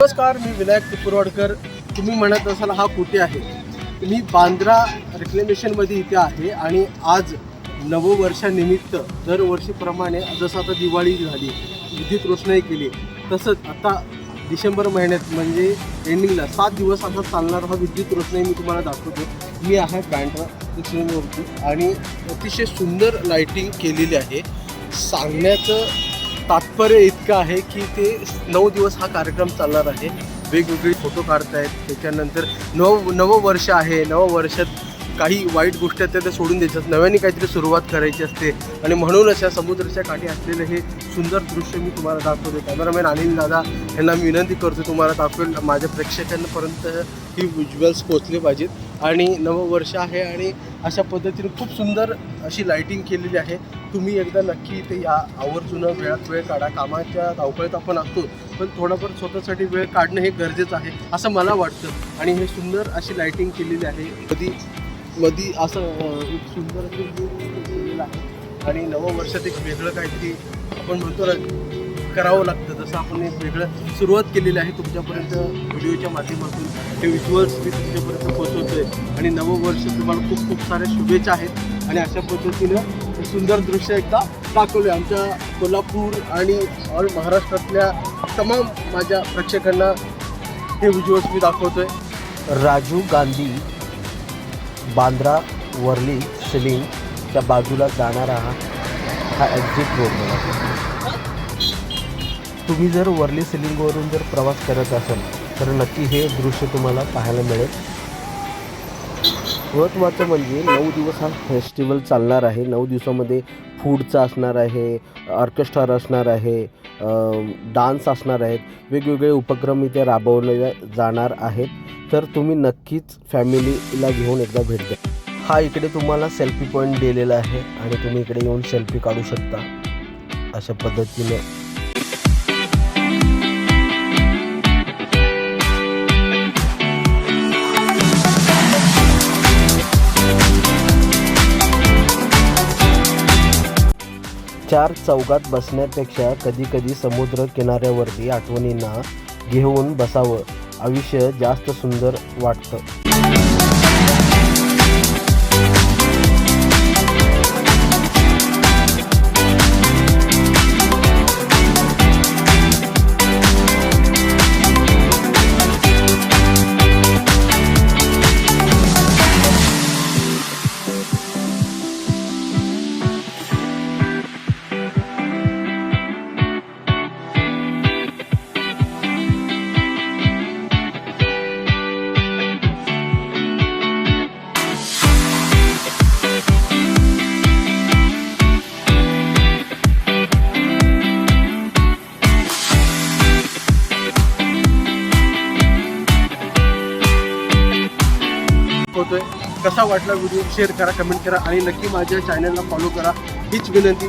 नमस्कार मी विनायक तुपुरवाडकर तुम्ही म्हणत असाल हा कुठे आहे? मी बांद्रा रिक्लेमेशनमध्ये इथे आहे आणि आज नववर्षानिमित्त दरवर्षीप्रमाणे जसं आता दिवाळी झाली विद्युत रोषणाई केली तसंच आता डिसेंबर महिन्यात म्हणजे एंडिंगला सात दिवस आता चालणार हा विद्युत रोषणाई मी तुम्हाला दाखवतो. मी आहे बँड्रा रिक्लेमवरती आणि अतिशय सुंदर लाईटिंग केलेली आहे. सांगण्याचं तात्पर्य इतकं आहे की ते नऊ दिवस हा कार्यक्रम चालणार आहे. वेगवेगळे फोटो काढतायत त्याच्यानंतर नव नववर्ष आहे. नववर्षात काही वाईट गोष्टी आहेत त्या सोडून द्यायच्यात नव्याने काहीतरी सुरुवात करायची असते. आणि म्हणूनच या समुद्राच्या काठी असलेलं हे सुंदर दृश्य मी तुम्हाला दाखवतो कॅमेरामॅन अनिल दादा यांना मी विनंती करतो तुम्हाला दाखवेल. माझ्या प्रेक्षकांपर्यंत ही विज्युअल्स पोचले पाहिजेत. आणि नववर्ष आहे आणि अशा पद्धतीने खूप सुंदर अशी लाईटिंग केलेली आहे. तुम्ही एकदा नक्की इथे या आवर्जून वेळात वेळ काढा. कामाच्या धावपळीत आपण असतो पण थोडाफार स्वतःसाठी वेळ काढणं हे गरजेचं आहे असं मला वाटतं. आणि हे सुंदर अशी लाईटिंग केलेली आहे. कधी मधी असं एक सुंदर असं केलेलं आहे. आणि नववर्षात एक वेगळं काहीतरी आपण म्हणतो ना करावं लागतं. जसं आपण एक वेगळं सुरुवात केलेली आहे तुमच्यापर्यंत व्हिडिओच्या माध्यमातून. हे विज्युअल्स मी तुमच्यापर्यंत पोहोचवतोय. आणि नववर्ष तुम्हाला खूप खूप साऱ्या शुभेच्छा आहेत. आणि अशा पद्धतीनं सुंदर दृश्य एकदा दाखवले आमच्या कोल्हापूर आणि ऑल महाराष्ट्रातल्या तमाम माझ्या प्रेक्षकांना हे विज्युअल्स मी दाखवतोय. राजीव गांधी बांद्रा वर्ली सिलिंग त्या बाजूला जाणारा हा हा एक्झिट रोड मला तुम्ही जर वरली सिलिंगवरून जर प्रवास करत असाल तर नक्की हे दृश्य तुम्हाला पाहायला मिळेल. महत्त्वाचं म्हणजे नऊ दिवस हा फेस्टिवल चालणार आहे. नऊ दिवसामध्ये फूडचं असणार आहे ऑर्केस्ट्रा असणार आहे डान्स असणार आहेत. वेगवेगळे उपक्रम इथे राबवले जाणार आहेत. तर तुम्ही नक्कीच फॅमिलीला घेऊन एकदा भेट द्या. हा इकडे तुम्हाला सेल्फी पॉईंट दिलेला आहे आणि तुम्ही इकडे येऊन सेल्फी काढू शकता. अशा पद्धतीने चार चौकात बसण्यापेक्षा कधीकधी समुद्र किनाऱ्यावरती आठवणींना घेऊन बसावं. आयुष्य जास्त सुंदर वाटतं. होतोय कसा वाटला व्हिडिओ शेअर करा कमेंट करा आणि नक्की माझ्या चॅनलला फॉलो करा. हीच विनंती.